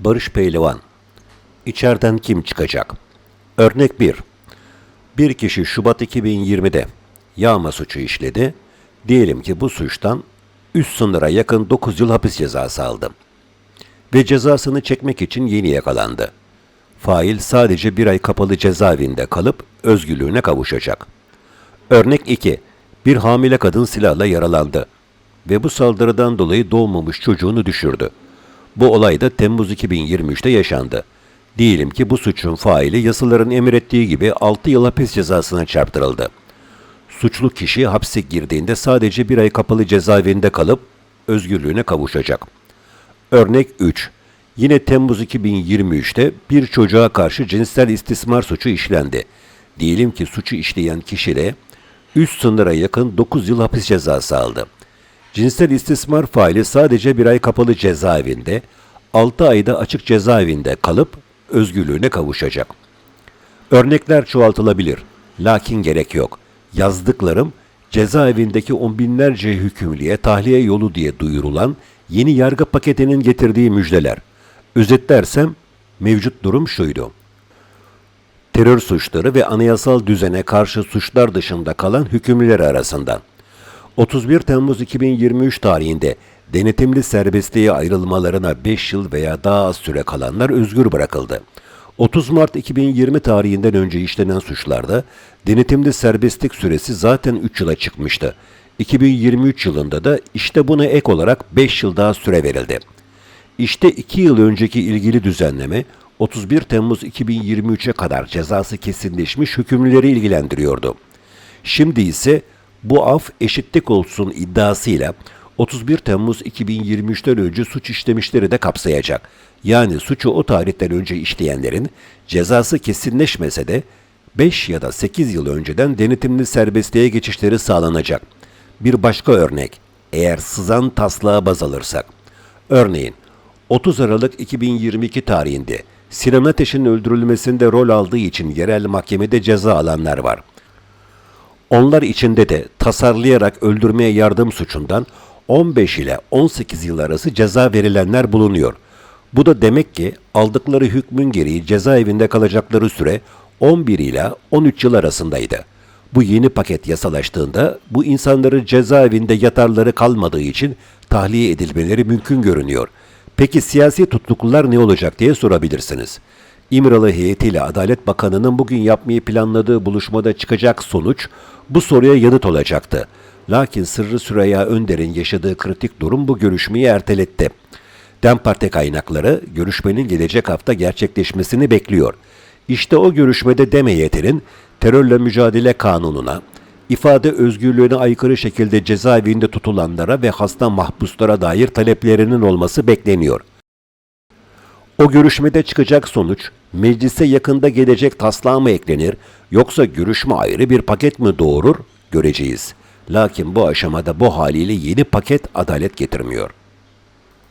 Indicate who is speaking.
Speaker 1: Barış Pehlivan İçeriden kim çıkacak? Örnek 1. Bir kişi Şubat 2020'de yağma suçu işledi. Diyelim ki bu suçtan üst sınıra yakın 9 yıl hapis cezası aldı. Ve cezasını çekmek için yeni yakalandı. Fail sadece bir ay kapalı cezaevinde kalıp özgürlüğüne kavuşacak. Örnek 2. Bir hamile kadın silahla yaralandı ve bu saldırıdan dolayı doğmamış çocuğunu düşürdü. Bu olay da Temmuz 2023'te yaşandı. Diyelim ki bu suçun faili yasaların emrettiği gibi 6 yıl hapis cezasına çarptırıldı. Suçlu kişi hapse girdiğinde sadece bir ay kapalı cezaevinde kalıp özgürlüğüne kavuşacak. Örnek 3. Yine Temmuz 2023'te bir çocuğa karşı cinsel istismar suçu işlendi. Diyelim ki suçu işleyen kişi de üst sınıra yakın 9 yıl hapis cezası aldı. Cinsel istismar faili sadece bir ay kapalı cezaevinde, 6 ayda açık cezaevinde kalıp özgürlüğüne kavuşacak. Örnekler çoğaltılabilir. Lakin gerek yok. Yazdıklarım cezaevindeki on binlerce hükümlüye tahliye yolu diye duyurulan yeni yargı paketinin getirdiği müjdeler. Özetlersem mevcut durum şuydu. Terör suçları ve anayasal düzene karşı suçlar dışında kalan hükümlüler arasından 31 Temmuz 2023 tarihinde denetimli serbestliğe ayrılmalarına 5 yıl veya daha az süre kalanlar özgür bırakıldı. 30 Mart 2020 tarihinden önce işlenen suçlarda denetimli serbestlik süresi zaten 3 yıla çıkmıştı. 2023 yılında da işte buna ek olarak 5 yıl daha süre verildi. İşte 2 yıl önceki ilgili düzenleme 31 Temmuz 2023'e kadar cezası kesinleşmiş hükümlüleri ilgilendiriyordu. Şimdi ise bu af eşitlik olsun iddiasıyla 31 Temmuz 2023'ten önce suç işlemişleri de kapsayacak. Yani suçu o tarihten önce işleyenlerin cezası kesinleşmese de 5 ya da 8 yıl önceden denetimli serbestliğe geçişleri sağlanacak. Bir başka örnek, eğer sızan taslağa baz alırsak. Örneğin 30 Aralık 2022 tarihinde Sinan Ateş'in öldürülmesinde rol aldığı için yerel mahkemede ceza alanlar var. Onlar içinde de tasarlayarak öldürmeye yardım suçundan 15 ile 18 yıl arası ceza verilenler bulunuyor. Bu da demek ki aldıkları hükmün gereği cezaevinde kalacakları süre 11 ile 13 yıl arasındaydı. Bu yeni paket yasalaştığında bu insanların cezaevinde yatarları kalmadığı için tahliye edilmeleri mümkün görünüyor. Peki siyasi tutuklular ne olacak diye sorabilirsiniz. İmralı heyetiyle Adalet Bakanı'nın bugün yapmayı planladığı buluşmada çıkacak sonuç bu soruya yanıt olacaktı. Lakin Sırrı Süreyya Önder'in yaşadığı kritik durum bu görüşmeyi erteletti. DEM Parti kaynakları görüşmenin gelecek hafta gerçekleşmesini bekliyor. İşte o görüşmede DEM heyetinin terörle mücadele kanununa, ifade özgürlüğüne aykırı şekilde cezaevinde tutulanlara ve hasta mahpuslara dair taleplerinin olması bekleniyor. O görüşmede çıkacak sonuç, meclise yakında gelecek taslağa mı eklenir, yoksa görüşme ayrı bir paket mi doğurur, göreceğiz. Lakin bu aşamada bu haliyle yeni paket adalet getirmiyor.''